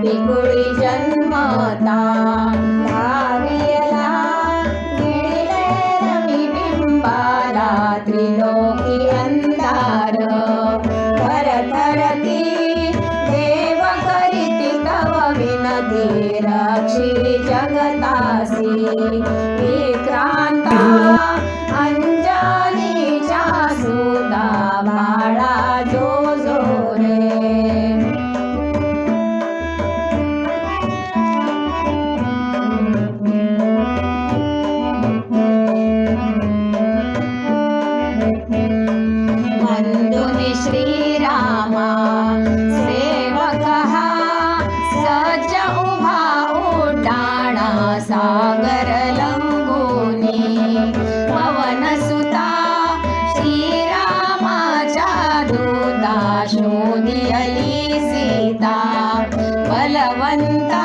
ुडि जन्मतार बिम्बारात्रिलोकि अन्तार पर तरती देव करिति तव विनती रक्षि जगतासि क्रान्ता श्रीरामा सेवक हा सज्ज उभा उड्डाणा सागर लंगुनी पवन सुता श्रीरामाच्या दूता शोधियली सीता बलवंता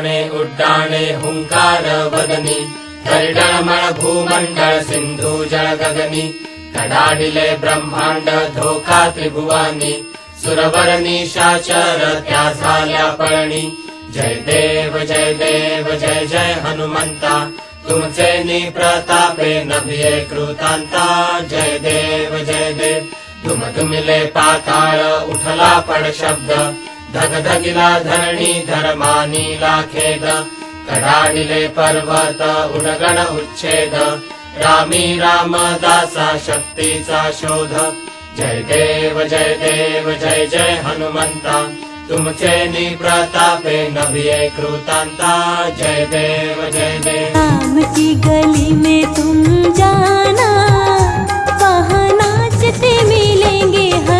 उड्डाणे उड्डाणे हुङ्कार वदनि गरुडमळ भूमंडळ सिन्धु जळ गगनि कडाडिले ब्रह्माण्ड धोका त्रिभुवानी सुरवरनी शाचर त्या झाल्या पळणी जय देव जय देव जय जय हनुमन्ता तुमचे नि प्रतापे नभिये कृतान्ता जय देव जय देव तुम तुमिले पाताळ उठला पड धगधगिला धग धगिला धरणी धर्मानीला खेद कडाडिले पर्वत उडगण उच्छेद. रामी रामदासा शक्तीचा शोध. जय देव जय देव जय जय हनुमंता. तुमचे निप्रतापे नभिये कृतांता. जय देव जय देव. राम गली में तुम जाना. वहाँ नाचते मिलेंगे हर